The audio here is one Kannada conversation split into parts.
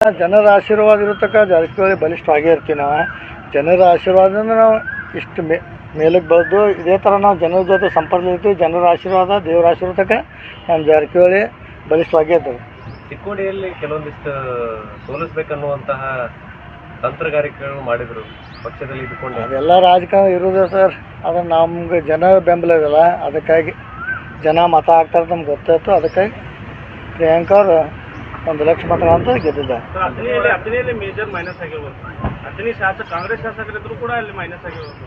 ಜನರ ಆಶೀರ್ವಾದ ಇರತಕ್ಕ ಜಾರಕಿಹೊಳಿ ಬಲಿಷ್ಠವಾಗೇ ಇರ್ತೀವಿ ನಾವು. ಜನರ ಆಶೀರ್ವಾದದಿಂದ ನಾವು ಇಷ್ಟು ಮೇ ಮೇಲಕ್ಕೆ ಬೆಳೆದು ಇದೇ ಥರ ನಾವು ಜನರ ಜೊತೆ ಸಂಪರ್ಕ ಇರ್ತೀವಿ. ಜನರ ಆಶೀರ್ವಾದ ದೇವರ ಆಶೀರ್ವಾದಕ್ಕ ನಮ್ಮ ಜಾರಕಿಹೊಳಿ ಬಲಿಷ್ಠವಾಗೇ ಇರ್ತದೆ ಚಿಕ್ಕೋಡಿಯಲ್ಲಿ ಕೆಲವೊಂದಿಷ್ಟು ಸೋಲಿಸ್ಬೇಕನ್ನುವಂತಹ ತಂತ್ರಗಾರಿಕೆಗಳು ಮಾಡಿದರು ಪಕ್ಷದಲ್ಲಿ ಇದ್ಕೊಂಡು ಅದೆಲ್ಲ ರಾಜಕಾರಣ ಇರೋದು ಸರ್. ಅದು ನಮ್ಗೆ ಜನ ಬೆಂಬಲ ಇದಲ್ಲ. ಅದಕ್ಕಾಗಿ ಜನ ಮತ ಆಗ್ತಾರೆ ನಮ್ಗೆ ಗೊತ್ತಾಯ್ತು. ಅದಕ್ಕಾಗಿ ಪ್ರಿಯಾಂಕಾ ಅವರು ಒಂದು ಲಕ್ಷ ಮತ ಅಂತ ಗೆದ್ದಿದ್ದ ಅಥಣಿಯಲ್ಲಿ ಅಥಣಿಯಲ್ಲಿ ಮೇಜರ್ ಮೈನಸ್ ಆಗಿರ್ಬೋದು. ಅಥಣಿ ಶಾಸಕ ಕಾಂಗ್ರೆಸ್ ಶಾಸಕರಿದ್ರು ಕೂಡ ಅಲ್ಲಿ ಮೈನಸ್ ಆಗಿರ್ಬೋದು.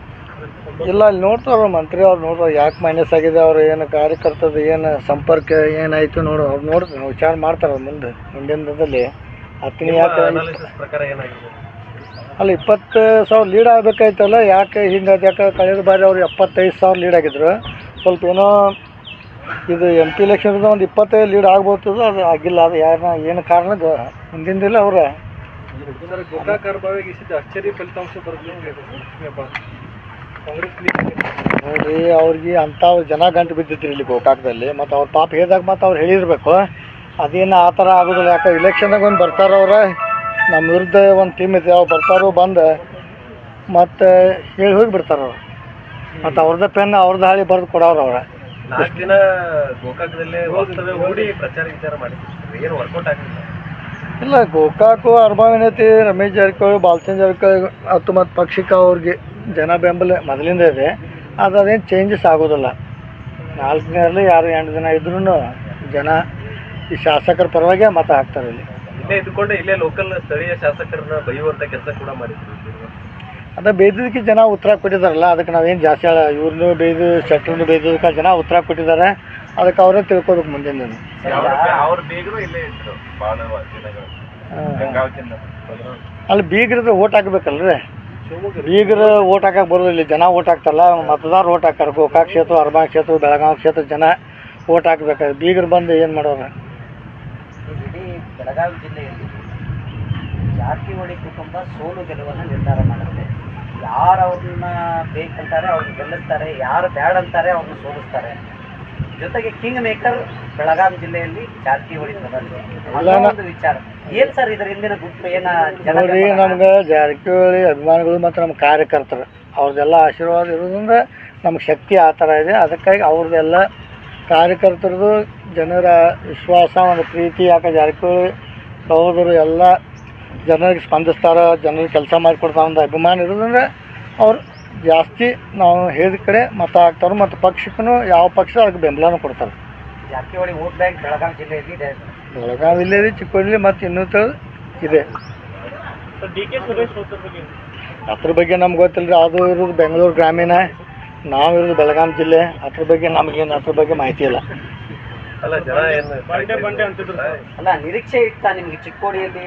ಇಲ್ಲ ಅಲ್ಲಿ ನೋಡ್ತಾರ ಮಂತ್ರಿ ಅವ್ರು ನೋಡ್ತಾರೆ ಯಾಕೆ ಮೈನಸ್ ಆಗಿದೆ? ಅವ್ರು ಏನು ಕಾರ್ಯಕರ್ತದ ಏನು ಸಂಪರ್ಕ ಏನಾಯ್ತು ನೋಡು. ಅವ್ರು ನೋಡ್ತಾರೆ ವಿಚಾರ ಮಾಡ್ತಾರೆ ಮುಂದೆ ಮುಂದಿನ ದಿನದಲ್ಲಿ. ಅತ್ತಿನಿ ಯಾಕೆ ಅಲ್ಲಿ ಪ್ರಕಾರ ಏನಾಗಿದೆ? ಅಲ್ಲ ಇಪ್ಪತ್ತು ಸಾವಿರ ಲೀಡ್ ಆಗಬೇಕಾಯ್ತಲ್ಲ. ಯಾಕೆ ಹಿಂದೆ ಯಾಕೆ ಕಳೆದ ಬಾರಿ ಅವ್ರು ಎಪ್ಪತ್ತೈದು ಸಾವಿರ ಲೀಡ್ ಆಗಿದ್ರು. ಸ್ವಲ್ಪ ಏನೋ ಇದು ಎಂ ಪಿ ಎಲೆಕ್ಷನ್ದ ಒಂದು ಇಪ್ಪತ್ತೈದು ಲೀಡ್ ಆಗ್ಬೋದು ಅದು ಆಗಿಲ್ಲ ಅದು ಯಾರನ್ನ ಏನು ಕಾರಣ ಮುಂದಿಂದಿಲ್ಲ ಅವ್ರ. ಅಚ್ಚರಿ ಫಲಿತಾಂಶ ನೋಡ್ರಿ ಅವ್ರಿಗೆ ಅಂಥ ಜನ ಗಂಟು ಬಿದ್ದಿದ್ರಿ ಇಲ್ಲಿ ಗೋಕಾಕದಲ್ಲಿ. ಮತ್ತು ಅವ್ರ ಪಾಪ ಹೇಳಿದಾಗ ಮತ್ತು ಅವ್ರು ಹೇಳಿರ್ಬೇಕು. ಅದೇನು ಆ ಥರ ಆಗೋದಿಲ್ಲ. ಯಾಕೆ ಇಲೆಕ್ಷನ್ದಾಗ ಒಂದು ಬರ್ತಾರ ಅವ್ರ. ನಮ್ಮ ವಿರುದ್ಧ ಒಂದು ಟೀಮ್ ಇದೆ ಅವ್ರು ಬರ್ತಾರೋ ಬಂದು ಮತ್ತು ಹೇಳಿ ಹೋಗಿ ಬಿಡ್ತಾರ ಅವ್ರು. ಮತ್ತು ಅವ್ರದ್ದು ಪೆನ್ ಅವ್ರದ್ದು ಹಾಳಿ ಬರೆದು ಕೊಡೋರು ಅವ್ರ. ನಾಲ್ಕು ದಿನ ಗೋಕಾಕದಲ್ಲೇ ವಾಸ್ತವ್ಯ ಹೂಡಿ ಪ್ರಚಾರ ವಿಚಾರ ಮಾಡಿದ್ರು. ಏನು ವರ್ಕೌಟ್ ಆಗಿಲ್ಲ ಇಲ್ಲ ಗೋಕಾಕು ಅರ್ಮಾವಿನತಿ ರಮೇಶ್ ಜಾರಕಿಹೊಳಿ ಬಾಲಚಂದ್ರ ಜಾರಕಿಹೊಳಿ ಮತ್ತು ಮತ್ತು ಪಕ್ಷಿಕ ಅವ್ರಿಗೆ ಜನ ಬೆಂಬಲ ಮೊದಲಿಂದ ಇದೆ. ಅದು ಅದೇನು ಚೇಂಜಸ್ ಆಗೋದಿಲ್ಲ. ನಾಲ್ಕನೇರಲ್ಲಿ ಯಾರು ಎಂಟು ದಿನ ಇದ್ರೂ ಜನ ಈ ಶಾಸಕರ ಪರವಾಗಿ ಮತ ಹಾಕ್ತಾರೆ ಇಲ್ಲಿ. ಇಲ್ಲೇ ಇದ್ದುಕೊಂಡೆ ಇಲ್ಲೇ ಲೋಕಲ್ ಸ್ಥಳೀಯ ಶಾಸಕರನ್ನ ಬೈಯುವಂತ ಕೆಲಸ ಕೂಡ ಮಾಡಿದ್ರು. ಅದ ಬೇದಿದ್ದಕ್ಕೆ ಜನ ಉತ್ತರ ಕೊಟ್ಟಿದ್ದಾರಲ್ಲ ಅದಕ್ಕೆ ನಾವೇನು ಜಾಸ್ತಿ ಹೇಳ ಇವ್ರನ್ನೂ ಬೇಯ್ದು ಶೆಟ್ರನ್ನು ಬೇಯ್ದದಕ್ಕೆ ಜನ ಉತ್ತರ ಕೊಟ್ಟಿದ್ದಾರೆ. ಅದಕ್ಕೆ ಅವರೇ ತಿಳ್ಕೊಬೇಕು ಮುಂದಿನ ಇಲ್ಲೇ ಅಲ್ಲಿ ಬೀಗ್ರದ್ದು ಓಟ್ ಹಾಕ್ಬೇಕಲ್ರಿ? ಬೀಗ್ರ ಓಟ್ ಹಾಕಕ್ಕೆ ಬರೋದಿಲ್ಲ ಜನ ಓಟ್ ಹಾಕ್ತಾರಲ್ಲ ಮತದಾರ ಓಟ್ ಹಾಕ್ತಾರೆ. ಗೋಕಾಕ್ ಕ್ಷೇತ್ರ ಅರ್ಬಾ ಕ್ಷೇತ್ರ ಬೆಳಗಾವಿ ಕ್ಷೇತ್ರ ಜನ ಓಟ್ ಹಾಕ್ಬೇಕಾದ್ರೆ ಬೀಗರ್ ಬಂದು ಏನು ಮಾಡೋರು? ಬೆಳಗಾವಿ ಜಿಲ್ಲೆಯಲ್ಲಿ ಜಾರಕಿಹೊಳಿ ಕುಟುಂಬ ಸೋಲು ಗೆಲುವನ್ನು ನಿರ್ಧಾರ ಮಾಡುತ್ತೆ ಯಾರು ಅವ್ರನ್ನ ಬೇಕಂತಾರೆ ಅವ್ರನ್ನ ಗೆಲ್ಲಿಸ್ತಾರೆ ಯಾರು ಬ್ಯಾಡ್ ಅಂತಾರೆ ಅವ್ರನ್ನ ಸೋಲಿಸ್ತಾರೆ. ಜೊತೆಗೆ ಕಿಂಗ್ ಮೇಕರ್ ಬೆಳಗಾವಿ ಜಿಲ್ಲೆಯಲ್ಲಿ ಜಾರಕಿಹೊಳಿ ಒಂದು ವಿಚಾರ. ಏನ್ ಸರ್ ಇದರ ಹಿಂದಿನ ಗುಂಪು ಏನ ನೋಡಿ? ನಮ್ಗೆ ಜಾರಕಿಹೊಳಿ ಅಭಿಮಾನಿಗಳು ಮತ್ತು ನಮ್ಮ ಕಾರ್ಯಕರ್ತರು ಅವ್ರದ್ದೆಲ್ಲ ಆಶೀರ್ವಾದ ಇರೋದ್ರಿಂದ ನಮ್ಗೆ ಶಕ್ತಿ ಆ ಥರ ಇದೆ. ಅದಕ್ಕಾಗಿ ಅವ್ರದ್ದೆಲ್ಲ ಕಾರ್ಯಕರ್ತರದು ಜನರ ವಿಶ್ವಾಸ ಒಂದು ಪ್ರೀತಿ. ಯಾಕೆ ಜಾರಕಿಹೊಳಿ ಸಹೋದರು ಎಲ್ಲ ಜನರಿಗೆ ಸ್ಪಂದಿಸ್ತಾರೆ ಜನರಿಗೆ ಕೆಲಸ ಮಾಡಿಕೊಡ್ತಾರೆ ಒಂದು ಅಭಿಮಾನ ಇರೋದ್ರಿಂದ ಅವ್ರು ಜಾಸ್ತಿ ನಾವು ಹೇಳಿದ ಕಡೆ ಮತ ಹಾಕ್ತಾರೆ ಮತ್ತು ಪಕ್ಷಕ್ಕೂ ಯಾವ ಪಕ್ಷ ಅದಕ್ಕೆ ಬೆಂಬಲನೂ ಕೊಡ್ತಾರೆ. ಜಾರಕಿಹೊಳಿ ವೋಟ್ ಬ್ಯಾಂಕ್ ಬೆಳಗಾವಿ ಜಿಲ್ಲೆಯಲ್ಲಿ ಇದೆ? ಬೆಳಗಾವಿ ಇಲ್ಲೇ ಚಿಕ್ಕೋಡಿ ಮತ್ತು ಇನ್ನೂ ಇದೆ. ಅದ್ರ ಬಗ್ಗೆ ನಮ್ಗೆ ಗೊತ್ತಿಲ್ಲ ರೀ ಅದು ಇರೋದು ಬೆಂಗಳೂರು ಗ್ರಾಮೀಣ. ನಾವು ಇರೋದು ಬೆಳಗಾಂ ಜಿಲ್ಲೆ. ಅದ್ರ ಬಗ್ಗೆ ನಮಗೇನು ಅದ್ರ ಬಗ್ಗೆ ಮಾಹಿತಿ ಇಲ್ಲ. ಅಲ್ಲ ಜನ ಏನು ಬಂಡೆ ಬಂಡೆ ಅಂತಿದ್ರು ಅಲ್ಲ ನಿರೀಕ್ಷೆ ಇತ್ತ ನಿಮ್ಗೆ ಚಿಕ್ಕೋಡಿಯಲ್ಲಿ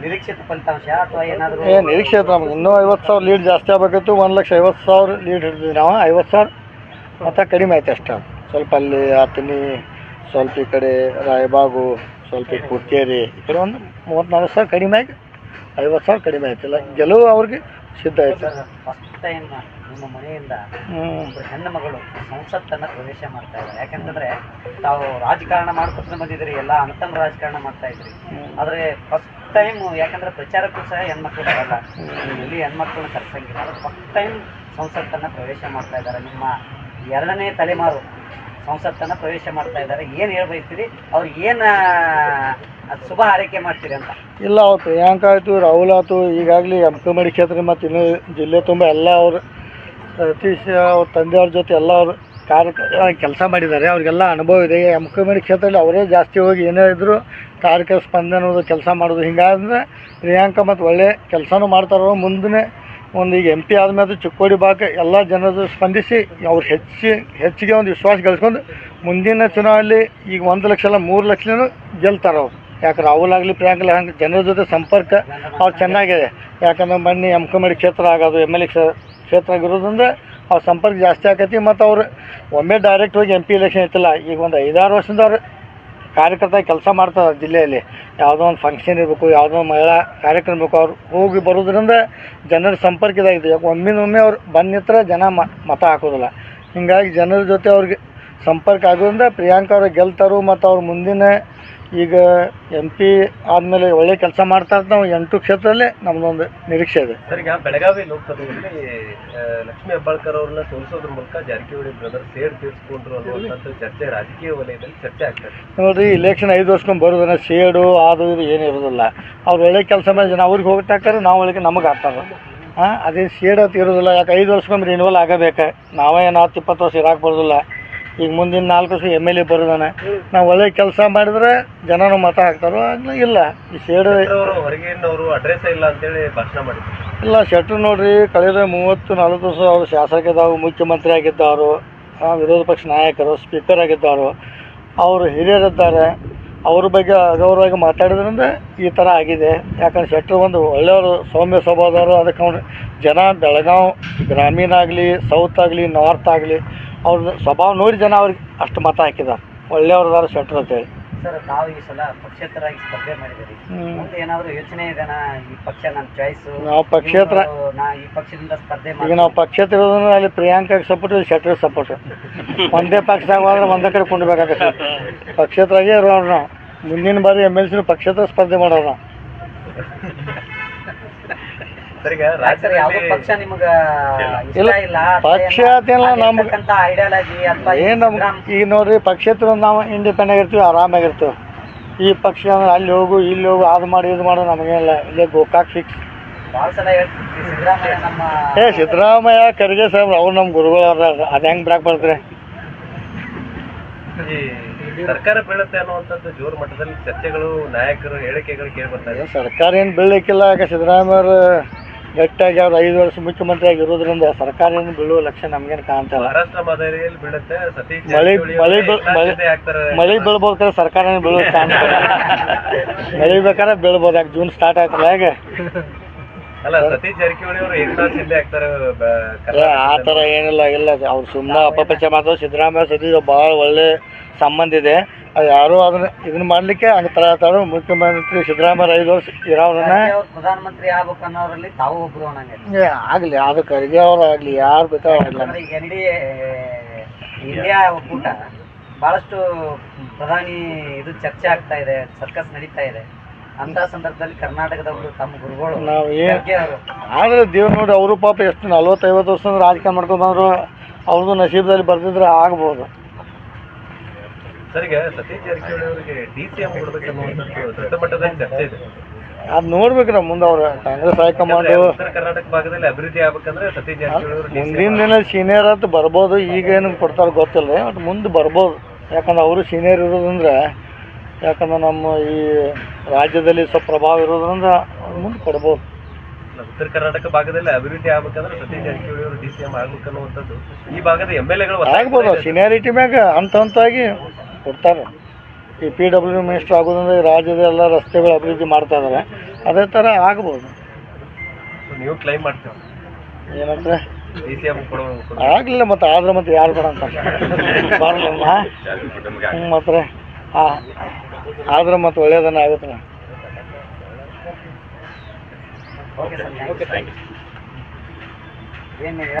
ನಿರೀಕ್ಷಿತ ಫಲಿತಾಂಶ ಅಥವಾ ಏನಾದರೂ ಏ ನಿರೀಕ್ಷೆ ಐತೆ ನಮ್ಗೆ? ಇನ್ನೂ ಐವತ್ತು ಸಾವಿರ ಲೀಡ್ ಜಾಸ್ತಿ ಆಗಬೇಕಿತ್ತು ಒಂದು ಲಕ್ಷ ಐವತ್ತು ಸಾವಿರ ಲೀಡ್ ಹಿಡಿದ್ವಿ ನಾವು ಐವತ್ತು ಸಾವಿರ. ಮತ್ತು ಕಡಿಮೆ ಆಯ್ತು ಅಷ್ಟೇ. ಸ್ವಲ್ಪ ಅಲ್ಲಿ ಆತನಿ ಸ್ವಲ್ಪ ಈ ಕಡೆ ರಾಯಬಾಗು ಸ್ವಲ್ಪ ಈ ಕುರ್ತೇರಿ ಈ ಕಡೆ ಒಂದು ಮೂವತ್ತ್ನಾಲ್ಕು ಸಾವಿರ ಕಡಿಮೆ ಆಗಿ ಐವತ್ತು ಸಾವಿರ ಕಡಿಮೆ ಆಯ್ತಿಲ್ಲ ಗೆಲುವು ಅವ್ರಿಗೆ ಸಿದ್ಧ ಆಯ್ತು. ಫಸ್ಟ್ ಟೈಮ್ ನಿಮ್ಮ ಮನೆಯಿಂದ ಒಬ್ಬರು ಹೆಣ್ಣು ಮಗಳು ಸಂಸತ್ತನ್ನ ಪ್ರವೇಶ ಮಾಡ್ತಾ ಇದ್ದಾರೆ. ಯಾಕಂತಂದ್ರೆ ತಾವು ರಾಜಕಾರಣ ಮಾಡ್ಕೊತ ಬಂದಿದ್ರಿ ಎಲ್ಲ ಅಂತಮ್ ರಾಜಕಾರಣ ಮಾಡ್ತಾ ಇದ್ರಿ. ಆದರೆ ಫಸ್ಟ್ ಟೈಮ್ ಯಾಕಂದ್ರೆ ಪ್ರಚಾರಕ್ಕೂ ಸಹ ಹೆಣ್ಮಕ್ಳು ಬರಲ್ಲ. ಇಲ್ಲಿ ಎಲ್ಲಿ ಹೆಣ್ಮಕ್ಳನ್ನ ಕರ್ಸಂಗಿಲ್ಲ. ಆದ್ರೆ ಫಸ್ಟ್ ಟೈಮ್ ಸಂಸತ್ತನ್ನ ಪ್ರವೇಶ ಮಾಡ್ತಾ ಇದ್ದಾರೆ. ನಿಮ್ಮ ಎರಡನೇ ತಲೆಮಾರು ಸಂಸತ್ತನ್ನ ಪ್ರವೇಶ ಮಾಡ್ತಾ ಇದ್ದಾರೆ. ಏನು ಹೇಳ್ಬೈತೀರಿ ಅವ್ರಿಗೆ ಏನು ಅದು ಶುಭ ಮಾಡ್ತೀರಿ ಅಂತ? ಇಲ್ಲ ಅವ್ರು ಪ್ರಿಯಾಂಕಾ ಆಯಿತು ರಾಹುಲ್ ಆಯ್ತು ಈಗಾಗಲೇ ಎಂ ಕ್ಷೇತ್ರ ಮತ್ತು ಇನ್ನೂ ಜಿಲ್ಲೆ ತುಂಬ ಎಲ್ಲ ಅವರು ಸತೀಶ್ ಅವ್ರ ತಂದೆಯವ್ರ ಜೊತೆ ಎಲ್ಲ ಅವರು ಕಾರ್ಯ ಕೆಲಸ ಮಾಡಿದ್ದಾರೆ. ಅವ್ರಿಗೆಲ್ಲ ಅನುಭವ ಇದೆ. ಕಮಡಿ ಕ್ಷೇತ್ರದಲ್ಲಿ ಅವರೇ ಜಾಸ್ತಿ ಹೋಗಿ ಏನೇ ಇದ್ದರೂ ಸ್ಪಂದನೆ ಅನ್ನೋದು ಕೆಲಸ ಮಾಡೋದು. ಹಿಂಗಾದ್ರೆ ಪ್ರಿಯಾಂಕ ಮತ್ತು ಒಳ್ಳೆ ಕೆಲಸನೂ ಮಾಡ್ತಾರೋ ಮುಂದೆ ಒಂದು ಈಗ ಎಂ ಪಿ ಆದಮೇಲೆ ಚಿಕ್ಕೋಡಿ ಭಾಗ ಎಲ್ಲ ಜನರು ಸ್ಪಂದಿಸಿ ಅವ್ರು ಹೆಚ್ಚಿ, ಹೆಚ್ಚಿಗೆ ಒಂದು ವಿಶ್ವಾಸ ಗಳಿಸ್ಕೊಂಡು ಮುಂದಿನ ಚುನಾವಣೆಯಲ್ಲಿ ಈಗ ಒಂದು ಲಕ್ಷ ಅಲ್ಲ, ಮೂರು ಲಕ್ಷನೂ ಗೆಲ್ತಾರೆ ಅವ್ರು. ಯಾಕೆ ರಾಹುಲ್ ಆಗಲಿ, ಪ್ರಿಯಾಂಕ ಜನರ ಜೊತೆ ಸಂಪರ್ಕ ಅವ್ರು ಚೆನ್ನಾಗಿದೆ. ಯಾಕಂದ್ರೆ ಮೊನ್ನೆ ಎಂ ಕ್ಷೇತ್ರ ಆಗೋದು ಎಂ ಎಲ್ ಎ ಕ್ಷೇತ್ರ ಆಗಿರೋದ್ರಿಂದ ಅವ್ರ ಸಂಪರ್ಕ ಜಾಸ್ತಿ ಆಕೈತಿ ಮತ್ತು ಅವ್ರು ಒಮ್ಮೆ ಡೈರೆಕ್ಟ್ ಹೋಗಿ ಎಂ ಪಿ ಎಲೆಕ್ಷನ್ ಇತ್ತಲ್ಲ, ಈಗ ಒಂದು ಐದಾರು ವರ್ಷದಿಂದ ಅವ್ರು ಕಾರ್ಯಕರ್ತ ಕೆಲಸ ಮಾಡ್ತಾರೆ ಜಿಲ್ಲೆಯಲ್ಲಿ. ಯಾವುದೋ ಒಂದು ಫಂಕ್ಷನ್ ಇರಬೇಕು, ಯಾವುದೋ ಒಂದು ಮಹಿಳಾ ಕಾರ್ಯಕ್ರಮ ಇರಬೇಕು, ಅವ್ರು ಹೋಗಿ ಬರೋದ್ರಿಂದ ಜನರ ಸಂಪರ್ಕ ಇದಾಗಿದೆ. ಒಮ್ಮಿನೊಮ್ಮೆ ಅವ್ರು ಬಂದ ನಿತ್ರ ಜನ ಮತ ಹಾಕೋದಿಲ್ಲ. ಹಿಂಗಾಗಿ ಜನರ ಜೊತೆ ಅವ್ರಿಗೆ ಸಂಪರ್ಕ ಆಗೋದ್ರಿಂದ ಪ್ರಿಯಾಂಕಾ ಅವರು ಗೆಲ್ತಾರು ಮತ್ತು ಅವ್ರು ಮುಂದಿನ ಈಗ ಎಂ ಪಿ ಆದಮೇಲೆ ಒಳ್ಳೆ ಕೆಲಸ ಮಾಡ್ತಾರೆ ನಾವು ಎಂಟು ಕ್ಷೇತ್ರದಲ್ಲಿ ನಮ್ಮದೊಂದು ನಿರೀಕ್ಷೆ ಇದೆ. ಸರ್ ಈಗ ಬೆಳಗಾವಿ ಲೋಕಸಭೆಯಲ್ಲಿ ಲಕ್ಷ್ಮೀ ಹೆಬ್ಬಾಳ್ಕರ್ ಅವ್ರನ್ನ ಸೋಲಿಸೋದ್ರ ಮೂಲಕ ಜಾರಕಿಹೊಳಿ ಬ್ರದರ್ ಸೇಡ್ ತೀರಿಸ್ಕೊಂಡ್ರು ಅನ್ನುವಂಥದ್ದು ಚರ್ಚೆ ರಾಜಕೀಯ ವಲಯದಲ್ಲಿ ಚರ್ಚೆ ಆಗ್ತದೆ ನೋಡ್ರಿ ಇಲೆಕ್ಷನ್ ಐದು ವರ್ಷಕ್ಕೊಂದು ಬರೋದನ್ನ ಸೇಡು ಅದು ಇದು ಏನು ಇರೋದಿಲ್ಲ. ಅವ್ರು ಒಳ್ಳೆ ಕೆಲಸ ಮಾಡಿ ಜನ ಅವ್ರಿಗೆ ಹೋಗ್ತಾಕ್ತಾರೆ ನಾವು ಒಳಗೆ ನಮಗೆ ಆಗ್ತಾರೆ ಹಾಂ ಅದೇ ಸೇಡ್ ಅಂತ ಇರೋದಿಲ್ಲ. ಯಾಕೆ ಐದು ವರ್ಷಕ್ಕೊಮ್ಮೆ ರಿನ್ಯೂವಲ್ ಆಗಬೇಕು? ನಾವೇ ಏನು ಹತ್ತು ಇಪ್ಪತ್ತು ವರ್ಷ ಇರಾಕ್ ಬರೋದಿಲ್ಲ. ಈಗ ಮುಂದಿನ ನಾಲ್ಕು ವರ್ಷ ಎಂ ಎಲ್ ಎ ಬರೋದಾನೆ. ನಾವು ಒಳ್ಳೆ ಕೆಲಸ ಮಾಡಿದ್ರೆ ಜನನು ಮತ ಹಾಕ್ತಾರೋ ಆಗ್ಲಿ ಇಲ್ಲ. ಈ ಶೇಡ್ ಹೊರಗಿನವರು ಅಡ್ರೆಸ್ ಇಲ್ಲ ಅಂತೇಳಿ ಭಾಷಣ ಮಾಡಿದ್ರು. ಇಲ್ಲ ಶೆಟ್ರು ನೋಡ್ರಿ ಕಳೆದ ಮೂವತ್ತು ನಲವತ್ತು ವರ್ಷ ಅವರು ಶಾಸಕರಿದ್ದವರು ಮುಖ್ಯಮಂತ್ರಿ ಆಗಿದ್ದವರು ವಿರೋಧ ಪಕ್ಷ ನಾಯಕರು ಸ್ಪೀಕರ್ ಆಗಿದ್ದವರು ಅವರು ಹಿರಿಯರಿದ್ದಾರೆ. ಅವ್ರ ಬಗ್ಗೆ ಅಗೌರವಾಗಿ ಮಾತಾಡಿದ್ರಿಂದ ಈ ಥರ ಆಗಿದೆ. ಯಾಕಂದ್ರೆ ಶೆಟ್ರು ಒಂದು ಒಳ್ಳೆಯವರು ಸೌಮ್ಯ ಸ್ವಭಾವದವರು. ಅದಕ್ಕೆ ಜನ ಬೆಳಗಾವ್ ಗ್ರಾಮೀಣ ಆಗಲಿ ಸೌತ್ ಆಗಲಿ ನಾರ್ತ್ ಆಗಲಿ ಅವ್ರ ಸ್ವಭಾವ ನೋಡಿ ಜನ ಅವ್ರಿಗೆ ಅಷ್ಟು ಮತ ಹಾಕಿದ್ದಾರೆ ಒಳ್ಳೆಯವ್ರದಾರ ಅಂತ ಅಂತೇಳಿ. ಸರ್ ತಾವು ಈ ಸಲ ಪಕ್ಷೇತರಾಗಿ ಸ್ಪರ್ಧೆ ಮಾಡಿದಿರಿ ಹ್ಮ್. ಮುಂದೆ ಏನಾದ್ರು ಯೋಚನೆ ಇದೆನಾ ಈ ಪಕ್ಷ ನನ್ನ ಚಾಯ್ಸ್ ನಾವು ಪಕ್ಷೇತರ ನಾ ಈ ಪಕ್ಷದಿಂದ ಸ್ಪರ್ಧೆ ಈಗ ನಾವು ಪಕ್ಷೇತರ ಇರೋದನ್ನ ಅಲ್ಲಿ ಪ್ರಿಯಾಂಕಾಗೆ ಸಪೋರ್ಟ್ ಇಲ್ಲಿ ಶೆಟ್ರಿಗೆ ಸಪೋರ್ಟ್ ಒಂದೇ ಪಕ್ಷದಾಗ ಹೋದ್ರೆ ಒಂದೇ ಕಡೆ ಕುಂಡ್ಬೇಕಾಗತ್ತೆ. ಪಕ್ಷೇತರಾಗೇ ಇರೋರು ನಾವು ಮುಂದಿನ ಬಾರಿ ಎಂ ಎಲ್ ಸಿ ಪಕ್ಷೇತರ ಸ್ಪರ್ಧೆ ಮಾಡೋರು. ನಾವು ಅಥವಾ ಏನು ನಮ್ಗೆ ಈಗ ನೋಡ್ರಿ ಪಕ್ಷ ನಾವು ಇಂಡಿಪೆಂಡೆಂಟ್ ಇರ್ತೀವಿ ಆರಾಮಾಗಿರ್ತೀವಿ. ಈ ಪಕ್ಷ ಅಂದ್ರೆ ಅಲ್ಲಿ ಹೋಗು ಇಲ್ಲಿ ಹೋಗು ಅದು ಮಾಡಿ ಇದು ಮಾಡು ನಮಗೇನಿಲ್ಲ. ಇಲ್ಲೇ ಗೋಕಾಕ್ ಫಿಕ್ಸ್ ಏ ಸಿದ್ದರಾಮಯ್ಯ ಖರ್ಗೆ ಸಾಹೇಬ್ರು ಅವ್ರು ನಮ್ಮ ಗುರುಗಳು ಅವ್ರ ಅದು ಹೆಂಗೆ ಬ್ರಾಕ್ ಬರ್ತಾರೆ? ಸರ್ಕಾರ ಬೀಳುತ್ತೆ ಅನ್ನುವಂಥದ್ದು ಜೋರು ಮಟ್ಟದಲ್ಲಿ ಚರ್ಚೆಗಳು ನಾಯಕರು ಹೇಳಿಕೆಗಳು ಕೇಳಿ ಬರ್ತಾರೆ ಸರ್ಕಾರ ಏನು ಬೀಳಲಿಕ್ಕಿಲ್ಲ ಯಾಕೆ ಸಿದ್ದರಾಮಯ್ಯ ಅವರು ಗಟ್ಟಿಯಾಗಿ ಅವ್ರು ಐದು ವರ್ಷ ಮುಖ್ಯಮಂತ್ರಿಯಾಗಿ ಇರೋದ್ರಿಂದ ಸರ್ಕಾರ ಏನು ಬೀಳುವ ಲಕ್ಷಣ ನಮ್ಗೇನು ಕಾಣ್ತಲ್ಲ. ಮಹಾರಾಷ್ಟ್ರ ಮಾದರಿಯಲ್ಲಿ ಬೀಳುತ್ತೆ ಸತೀಶ್ ಮಳೆ ಮಳೆ ಬೀಳ್- ಮಳೆ ಮಳೆ ಸರ್ಕಾರ ಏನು ಕಾಣ್ತಲ್ಲ ಮಳೆ ಬೇಕಾದ್ರೆ ಬೀಳ್ಬೋದು ಯಾಕೆ ಜೂನ್ ಸ್ಟಾರ್ಟ್ ಆಯ್ತಲ್ಲ ಹೇಗೆ? ಅಲ್ಲ ಸತೀಶ್ ಜಾರಕಿಹೊಳಿ ಅವರು ಏಕನಾಥ್ ಶಿಂದೆ ಆಗ್ತಾರೆ ಬ- ಏ, ಆ ಥರ ಏನಿಲ್ಲ ಇಲ್ಲ ಅವ್ರು ಸುಮ್ಮನೆ ಅಪಪರಿಚಯ ಮಾತ್ರ ಸಿದ್ದರಾಮಯ್ಯ ಸತೀಶ್ ಭಾಳ ಒಳ್ಳೆ ಸಂಬಂಧ ಇದೆ. ಯಾರು ಅದನ್ನ ಇದನ್ನ ಮಾಡ್ಲಿಕ್ಕೆ ಹಂಗೆ ಮುಖ್ಯಮಂತ್ರಿ ಸಿದ್ದರಾಮಯ್ಯ ಐದು ವರ್ಷ ಇರೋರನ್ನ ಪ್ರಧಾನಮಂತ್ರಿ ಆಗ್ಬೇಕು ಅನ್ನೋರಲ್ಲಿ ತಾವು ಒಬ್ರು ಅನ್ನಂಗೆ. ಆಗಲಿ ಅದು ಖರ್ಗೆ ಅವ್ರು ಆಗ್ಲಿ ಯಾರು ಬೇಕಾಗಿಲ್ಲ ಎನ್ ಡಿ ಇಂಡಿಯಾ ಒಕ್ಕೂಟ ಬಹಳಷ್ಟು ಪ್ರಧಾನಿ ಇದು ಚರ್ಚೆ ಆಗ್ತಾ ಇದೆ ಸರ್ಕಸ್ ನಡೀತಾ ಇದೆ. ಅಂತ ಸಂದರ್ಭದಲ್ಲಿ ಕರ್ನಾಟಕದವರು ತಮ್ಮ ಗುರುಗಳು ನಾವು ಆದ್ರೆ ದೇವ್ರು ನೋಡಿ ಅವರು ಪಾಪ ಎಷ್ಟು ನಲ್ವತ್ತೈವತ್ತು ವರ್ಷ ರಾಜಕೀಯ ಮಾಡ್ಕೊಂಡು ಬಂದ್ರು ಅವ್ರದ್ದು ನಸೀಬದಲ್ಲಿ ಬರ್ದಿದ್ರೆ ಆಗ್ಬೋದು. ಸರ್ ಈಗ ಸತೀಶ್ ಜಾರಕಿಹೊಳಿ ಅವರಿಗೆ ಡಿ ಸಿ ಎಂ ಕೊಡ್ಬೇಕನ್ನುವಂಥದ್ದು ದೊಡ್ಡ ಮಟ್ಟದಲ್ಲಿ ಚರ್ಚೆ ಇದೆ. ಅದು ನೋಡ್ಬೇಕ್ರಿ ಮುಂದೆ ಅವ್ರು ಕಾಂಗ್ರೆಸ್ ಹೈಕಮಾಂಡ್ ಉತ್ತರ ಕರ್ನಾಟಕ ಭಾಗದಲ್ಲಿ ಅಭಿವೃದ್ಧಿ ಆಗ್ಬೇಕಂದ್ರೆ ಸತೀಶ್ ಜಾರಕಿಹೊಳಿ ಅವರು ಮುಂದಿನ ದಿನ ಸೀನಿಯರ್ ಅಂತ ಬರ್ಬೋದು ಈಗ ಏನು ಕೊಡ್ತಾರೆ ಗೊತ್ತಿಲ್ಲ ಬಟ್ ಮುಂದೆ ಬರ್ಬೋದು. ಯಾಕಂದ್ರೆ ಅವರು ಸೀನಿಯರ್ ಇರೋದಂದ್ರೆ ಯಾಕಂದ್ರೆ ನಮ್ಮ ಈ ರಾಜ್ಯದಲ್ಲಿ ಸ್ವಲ್ಪ ಪ್ರಭಾವ ಇರೋದ್ರಿಂದ ಮುಂದೆ ಕೊಡ್ಬೋದು. ಉತ್ತರ ಕರ್ನಾಟಕ ಭಾಗದಲ್ಲಿ ಅಭಿವೃದ್ಧಿ ಆಗ್ಬೇಕಂದ್ರೆ ಸತೀಶ್ ಜಾರಕಿಹೊಳಿ ಅವರು ಡಿ ಸಿ ಎಂ ಆಗ್ಬೇಕನ್ನುವಂಥದ್ದು ಈ ಭಾಗದ ಎಂ ಎಲ್ ಎಗಳು ಆಗ್ಬೋದು ಸೀನಿಯಾರಿಟಿ ಮ್ಯಾಗ ಹಂತ ಹಂತಾಗಿ ಕೊಡ್ತಾರೆ. ಈ ಪಿ ಡಬ್ಲ್ಯೂ ಮಿನಿಸ್ಟರ್ ಆಗೋದಂದ್ರೆ ಈ ರಾಜ್ಯದ ಎಲ್ಲ ರಸ್ತೆಗಳು ಅಭಿವೃದ್ಧಿ ಮಾಡ್ತಾ ಇದ್ದಾರೆ ಅದೇ ಥರ ಆಗ್ಬೋದು. ನೀವು ಕ್ಲೈಮ್ ಮಾಡ್ತೀವಿ ಏನಂದ್ರೆ? ಆಗಲಿಲ್ಲ ಮತ್ತೆ ಆದ್ರೆ ಮತ್ತೆ ಯಾರು ಬೇಡ ಅಂತ. ಹ್ಞೂ ಮತ್ತೆ ಹಾಂ ಆದ್ರೆ ಮತ್ತೆ ಒಳ್ಳೇದನ್ನ ಆಗುತ್ತೆ ಓಕೆ ಸರ್ ಥ್ಯಾಂಕ್ ಯು ಏನು